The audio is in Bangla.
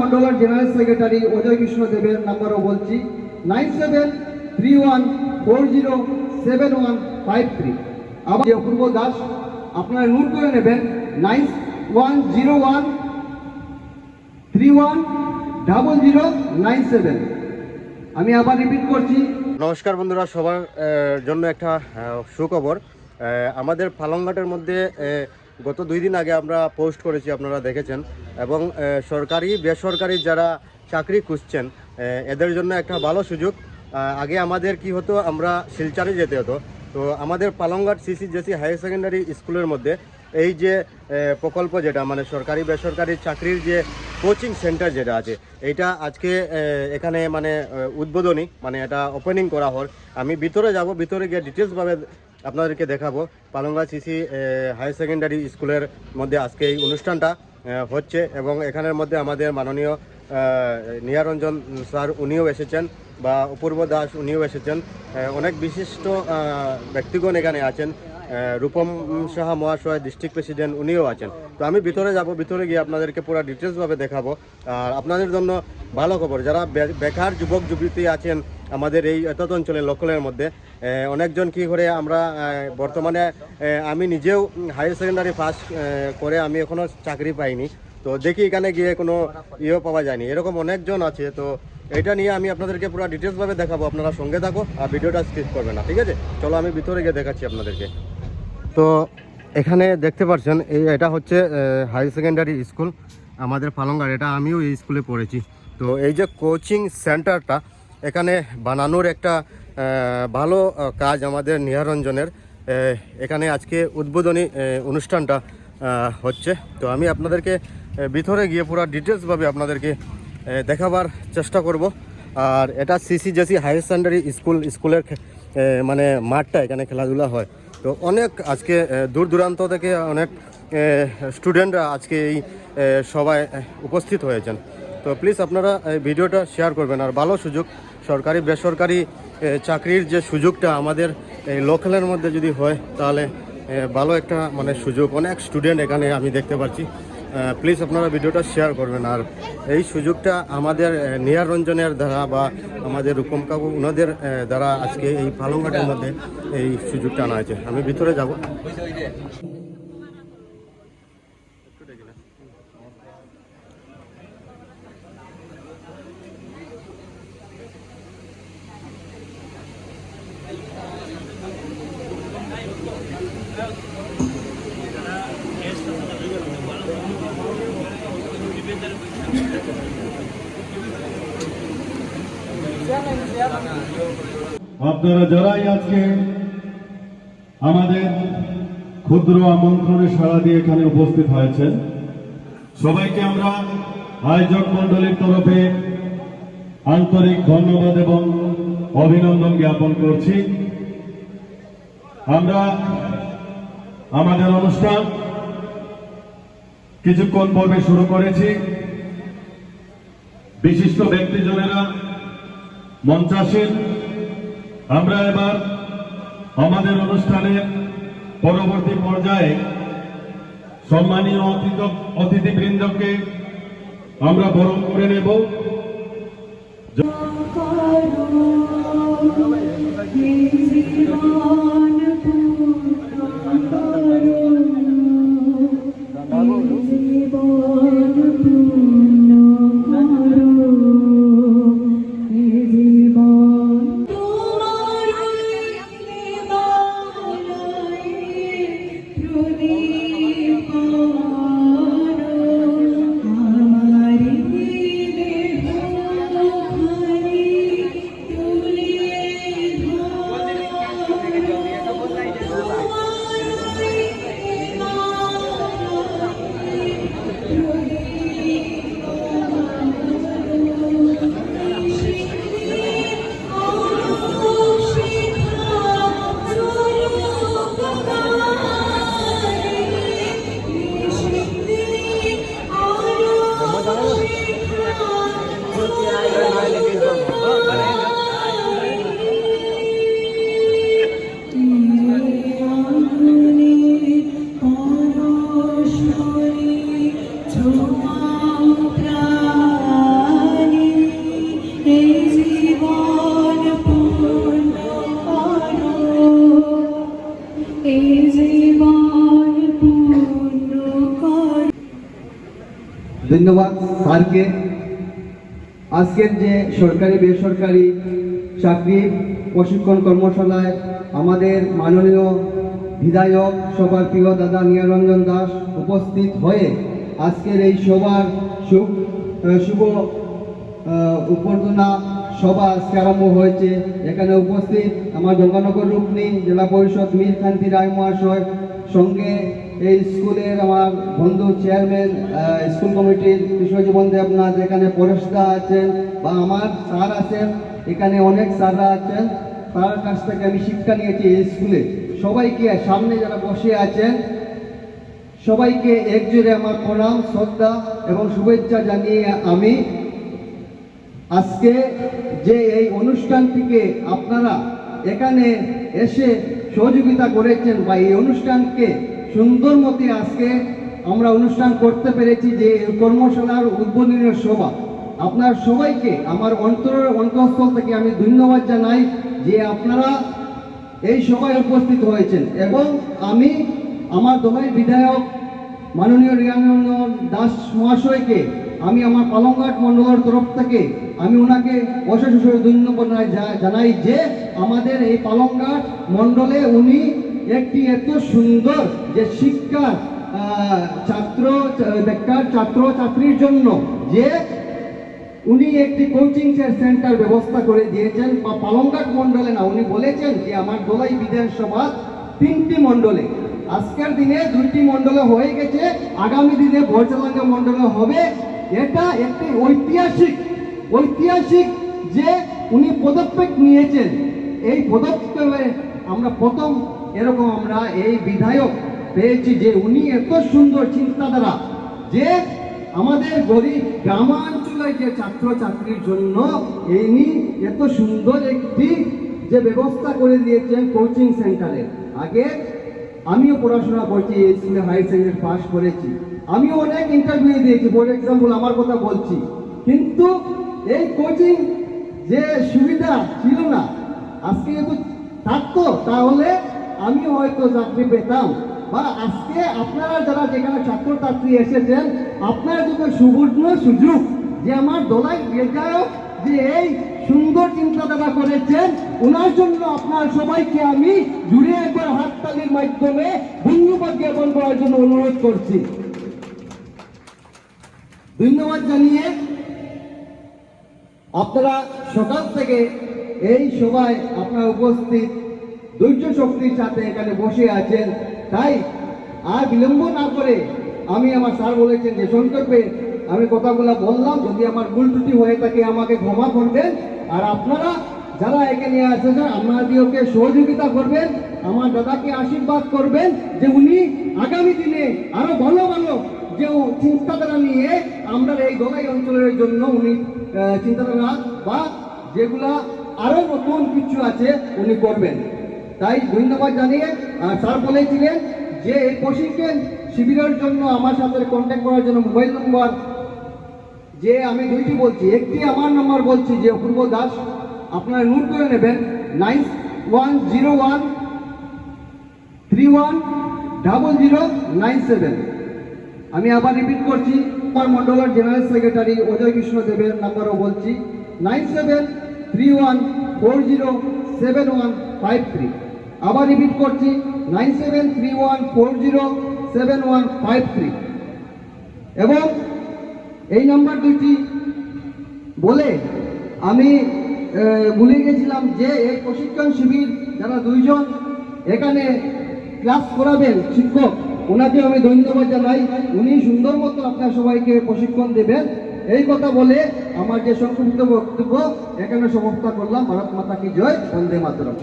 মন্ডলের জেনারেল সেক্রেটারি অজয় কৃষ্ণ দেবের নাম্বারও বলছি nine seven three one four zero seven one five three আবার অপূর্ব দাস, আপনারা নোট করে নেবেন nine one zero one three one double zero nine seven আমি আবার রিপিট করছি। নমস্কার বন্ধুরা, সবার জন্য একটা সুখবর। আমাদের পালংঘাটের মধ্যে গত দুই দিন আগে আমরা পোস্ট করেছি, আপনারা দেখেছেন। এবং সরকারি, বেসরকারি যারা চাকরি খুঁজছেন এদের জন্য একটা ভালো সুযোগ। আগে আমাদের কি হতো, আমরা শিলচারে যেতে হতো। তো আমাদের Palongghat CC JC higher secondary স্কুলের মধ্যে এই যে প্রকল্প যেটা মানে সরকারি, বেসরকারি চাকরির যে কোচিং সেন্টার যেটা আছে এইটা আজকে এখানে মানে উদ্বোধনী মানে এটা ওপেনিং করা হল। আমি ভিতরে যাব, ভিতরে গিয়ে ডিটেলসভাবে আপনাদেরকে দেখাবো। পালঙ্গা সিসি হায়ার সেকেন্ডারি স্কুলের মধ্যে আজকে এই অনুষ্ঠানটা হচ্ছে এবং এখানের মধ্যে আমাদের মাননীয় নিয়ারঞ্জন স্যার উনিও এসেছেন বা অপূর্ব দাস উনিও এসেছেন। অনেক বিশিষ্ট ব্যক্তিগণ এখানে আছেন। রূপম সাহা মহাশয় ডিস্ট্রিক্ট প্রেসিডেন্ট উনিও আছেন। তো আমি ভিতরে যাব, ভিতরে গিয়ে আপনাদেরকে পুরো ডিটেলসভাবে দেখাবো। আর আপনাদের জন্য ভালো খবর, যারা বেকার যুবক, যুবতী আছেন আমাদের এই এতদ অঞ্চলের লোকালের মধ্যে অনেকজন কি করে আমরা বর্তমানে আমি নিজেও হায়ার সেকেন্ডারি পাস করে আমি এখনও চাকরি পাইনি। তো দেখি এখানে গিয়ে কোনো ইয়েও পাওয়া যায়নি। এরকম অনেকজন আছে, তো এটা নিয়ে আমি আপনাদেরকে পুরো ডিটেলসভাবে দেখাবো। আপনারা সঙ্গে থাকো, আর ভিডিওটা স্কিপ করবে না, ঠিক আছে? চলো আমি ভিতরে গিয়ে দেখাচ্ছি আপনাদেরকে। তো এখানে দেখতে পাচ্ছেন এই এটা হচ্ছে হায়ার সেকেন্ডারি স্কুল আমাদের পালংঘাট এটা আমিও এই স্কুলে পড়েছি। তো এই যে কোচিং সেন্টারটা এখানে বানানোর একটা ভালো কাজ আমাদের নিহারঞ্জনের এখানে আজকে উদ্বোধনী অনুষ্ঠানটা হচ্ছে। তো আমি আপনাদেরকে ভিতরে গিয়ে পুরো ডিটেলসভাবে আপনাদেরকে দেখাবার চেষ্টা করব। আর এটা CC JC higher secondary school স্কুলের মানে মাঠটা এখানে খেলাধুলা হয়। তো অনেক আজকে দূর দূরান্ত থেকে অনেক স্টুডেন্টরা আজকে এই সবাই উপস্থিত হয়েছেন। তো প্লিজ আপনারা এই ভিডিওটা শেয়ার করবেন। আর ভালো সুযোগ, সরকারি, বেসরকারি চাকরির যে সুযোগটা আমাদের এই লোকালের মধ্যে যদি হয়, তাহলে ভালো একটা মানে সুযোগ। অনেক স্টুডেন্ট এখানে আমি দেখতে পাচ্ছি। প্লিজ আপনারা ভিডিওটা শেয়ার করবেন। আর এই সুযোগটা আমাদের নিয়ার রঞ্জনের দ্বারা বা আমাদের রূপম কাকু ওনাদের দ্বারা আজকে এই পালংঘাটের মধ্যে এই সুযোগটা আনা হয়েছে। আমি ভিতরে যাব। আপনারা যারাই আজকে আমাদের ক্ষুদ্র আমন্ত্রণে সাড়া দিয়ে এখানে উপস্থিত হয়েছেন, সবাইকে আমরা আয়োজক মন্ডলীর তরফে আন্তরিক ধন্যবাদ এবং অভিনন্দন জ্ঞাপন করছি। আমরা আমাদের অনুষ্ঠান কিছুক্ষণ পর্বে শুরু করেছি। বিশিষ্ট ব্যক্তিজনেরা মঞ্চাসীন আমরা এবার আমাদের অনুষ্ঠানের পরবর্তী পর্যায়ে সম্মানীয় অতিথি অতিথিবৃন্দকে আমরা বরণ করে নেব। ধন্যবাদ স্যারকে। আজকের যে সরকারি বেসরকারি চাকরি প্রশিক্ষণ কর্মশালায় আমাদের মাননীয় বিধায়ক সবার প্রিয় দাদা নিয়ারঞ্জন দাস উপস্থিত হয়ে আজকের এই সবার আহ, শুভ আহ, উপর্দনা সভা আজকে আরম্ভ হয়েছে। এখানে উপস্থিত আমার গঙ্গানগর রুকনি জেলা পরিষদ মীর কান্তি রায় মহাশয় সঙ্গে এই স্কুলের আমার বন্ধু চেয়ারম্যান স্কুল কমিটির কৃষ্ণজীবন দেবনাথ এখানে পরেশদা আছেন বা আমার স্যার আছেন, এখানে অনেক স্যাররা আছেন, তার কাছ থেকে আমি শিক্ষা নিয়েছি এই স্কুলে। সবাইকে সামনে যারা বসে আছেন, সবাইকে একজোরে আমার প্রণাম, শ্রদ্ধা এবং শুভেচ্ছা জানিয়ে আমি আজকে যে এই অনুষ্ঠানটিকে আপনারা এখানে এসে সহযোগিতা করেছেন বা এই অনুষ্ঠানকে সুন্দর মতে আজকে আমরা অনুষ্ঠান করতে পেরেছি যে কর্মশালার উদ্বোধনীয় সভা। আপনার সবাইকে, আমার অন্তরের অন্তঃস্থল থেকে আমি ধন্যবাদ জানাই যে আপনারা এই সভায় উপস্থিত হয়েছেন এবং আমি আমার দলের বিধায়ক মাননীয় রিয়ানন্দন দাস মহাশয়কে, আমি আমার পালংঘাট মণ্ডলের তরফ থেকে আমি ওনাকে অশেষ ধন্যবাদ জানাই যে আমাদের এই পালংঘাট মণ্ডলে উনি একটি এত সুন্দর যে শিক্ষা ছাত্র বেকার ছাত্র ছাত্রীর জন্য যে উনি একটি কোচিং সেন্টার ব্যবস্থা করে দিয়েছেন বা পালংঘাট মণ্ডলে না, উনি বলেছেন যে আমার দোলাই বিধানসভা তিনটি মণ্ডলে। আজকের দিনে দুইটি মণ্ডলে হয়ে গেছে, আগামী দিনে বরচালাঙ্গা মণ্ডলে হবে। এটা একটি ঐতিহাসিক ঐতিহাসিক যে উনি পদক্ষেপ নিয়েছেন। এই পদক্ষেপে আমরা প্রথম এরকম আমরা এই বিধায়ক পেয়েছি যে উনি এত সুন্দর চিন্তাধারা যে আমাদের গরিব গ্রামাঞ্চলের যে ছাত্রছাত্রীর জন্য ইনি এত সুন্দর একটি যে ব্যবস্থা করে দিয়েছেন কোচিং সেন্টারে আগে আমিও পড়াশোনা করছি, এই স্কুলে হাই সেকেন্ডারি পাস করেছি। আমিও অনেক ইন্টারভিউ দিয়েছি ফর এক্সাম্পল আমার কথা বলছি। কিন্তু এই কোচিং যে সুবিধা ছিল না, আজকে যদি থাকতো তাহলে আমি হয়তো চাকরি পেতাম। বা আজকে আপনারা যারা যেখানে ছাত্রছাত্রী এসেছেন, আপনারা যদি সুবর্ণ সুযোগ যে আমার দলাই বিধায়ক যে এই সুন্দর চিন্তাধারা করেছেন, ওনার জন্য আপনার সবাইকে আমি জুড়ে একবার হাততালির মাধ্যমে ধন্যবাদ জ্ঞাপন করার জন্য অনুরোধ করছি। ধন্যবাদ জানিয়ে আপনারা সকাল থেকে এই সভায় আপনারা উপস্থিত ধৈর্য শক্তির সাথে এখানে বসে আছেন। তাই আর বিলম্ব না করে আমি আমার স্যার বলেছেন যে সংক্ষেপে আমি কথাগুলো বললাম, যদি আমার ভুল ত্রুটি হয়ে থাকে আমাকে ক্ষমা করবেন। আর আপনারা যারা এখানে এসেছেন আপনাদেরকে সহযোগিতা করবেন, আমার দাদাকে আশীর্বাদ করবেন যে উনি আগামী দিনে আরও ভালো ভালো যে চিন্তাধারা নিয়ে আমরা এই গলাই অঞ্চলের জন্য উনি চিন্তাধারা বা যেগুলা আরও নতুন কিছু আছে, উনি করবেন। তাই ধন্যবাদ জানিয়ে স্যার বলেছিলেন যে এই প্রশিক্ষণ শিবিরের জন্য আমার সাথে কন্ট্যাক্ট করার জন্য মোবাইল নম্বর যে আমি দুইটি বলছি। একটি আমার নম্বর বলছি যে অপূর্ব দাস, আপনারা নোট করে নেবেন nine one zero one three one double zero nine seven আমি আবার রিপিট করছি আমার মন্ডলের জেনারেল সেক্রেটারি অজয় কৃষ্ণ দেবের নাম্বারও বলছি nine seven three one four zero seven one five three আবার রিপিট করছি nine seven three one four zero seven one five three এবং এই নাম্বার দুইটি বলে আমি ভুলে গেছিলাম যে এই প্রশিক্ষণ শিবির যারা দুইজন এখানে ক্লাস করাবেন শিক্ষক, ওনাকে আমি ধন্যবাদ জানাই। উনি সুন্দর মতো আপনার সবাইকে প্রশিক্ষণ দেবেন। এই কথা বলে আমার যে সংক্ষিপ্ত বক্তব্য এখানে সমাপ্ত করলাম। ভারত মাতা কি জয়? বন্দে মাতরম।